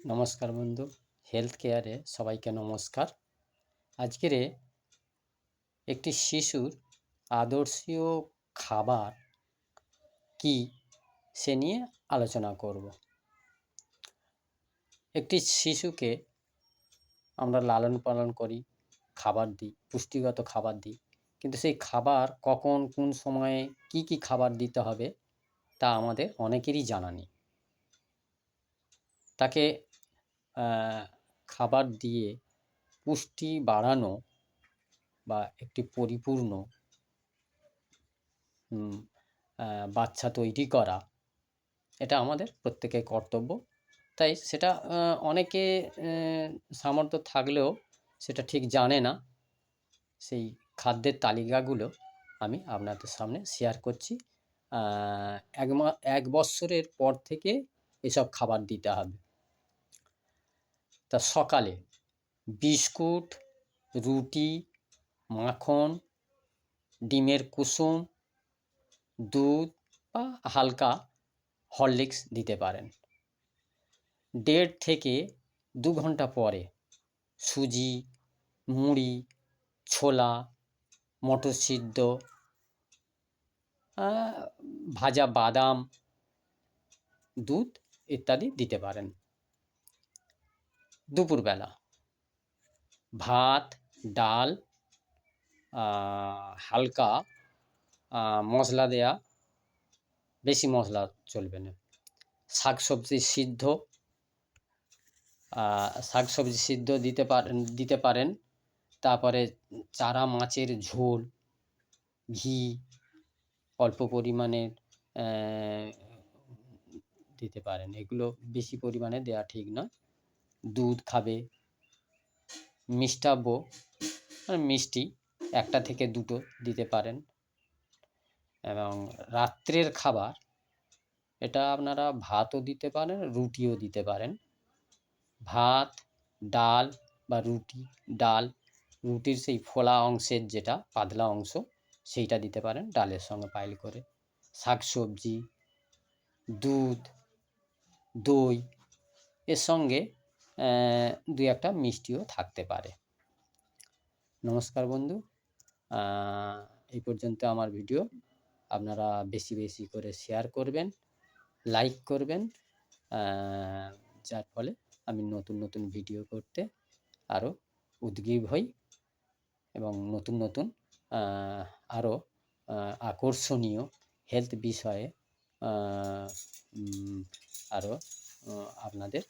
নমস্কার বন্ধু। হেলথ কেয়ারে সবাইকে নমস্কার। আজকের একটি শিশুর আদর্শীয় খাবার কি সে নিয়ে আলোচনা করব। একটি শিশুকে আমরা লালন পালন করি, খাবার দিই, পুষ্টিগত খাবার দিই, কিন্তু সেই খাবার কখন, কোন সময়ে কি কি খাবার দিতে হবে তা আমাদের অনেকেরই জানা নেই। তাকে খাবার দিয়ে পুষ্টি বাড়ানো বা একটি পরিপূর্ণ বাচ্চা তৈরি করা, এটা আমাদের প্রত্যেকের কর্তব্য। তাই সেটা অনেকে সামর্থ্য থাকলেও সেটা ঠিক জানে না। সেই খাদ্যের তালিকাগুলো আমি আপনাদের সামনে শেয়ার করছি। এক মা, এক বৎসরের পর থেকে এসব খাবার দিতে হবে। তা সকালে বিস্কুট, রুটি, মাখন, ডিমের কুসুম, দুধ বা হালকা হরলিক্স দিতে পারেন। দেড় থেকে দু ঘণ্টা পরে সুজি, মুড়ি, ছোলা মটর সিদ্ধ ভাজা বাদাম, দুধ ইত্যাদি দিতে পারেন। দুপুরবেলা। ভাত, ডাল হালকা মশলা দেয়া, বেশি মশলা চলবে না। শাকসবজি সিদ্ধ শাকসবজি সিদ্ধ দিতে পারেন দিতে পারেন। তারপরে চারা মাছের ঝোল, ঘি, অল্প পরিমাণের দিতে পারেন। এগুলো বেশি পরিমাণে দেওয়া ঠিক নয়। দুধ খাবে মিষ্টাব্য মানে মিষ্টি একটা থেকে দুটো দিতে পারেন। এবং রাত্রের খাবার, এটা আপনারা ভাতও দিতে পারেন, রুটিও দিতে পারেন। ভাত, ডাল বা রুটি, ডাল, রুটির সেই ফোলা অংশের যেটা পাতলা অংশ, সেইটা দিতে পারেন ডালের সঙ্গে পাইল করে। শাকসবজি, দুধ, দই, এর সঙ্গে দু একটা মিষ্টিও থাকতে পারে। নমস্কার বন্ধু। এই পর্যন্ত আমার ভিডিও। আপনারা বেশি বেশি করে শেয়ার করবেন লাইক করবেন যার ফলে আমি নতুন নতুন ভিডিও করতে আরও উদ্গীব হই এবং নতুন নতুন আরও আকর্ষণীয় হেলথ বিষয়ে আরও আপনাদের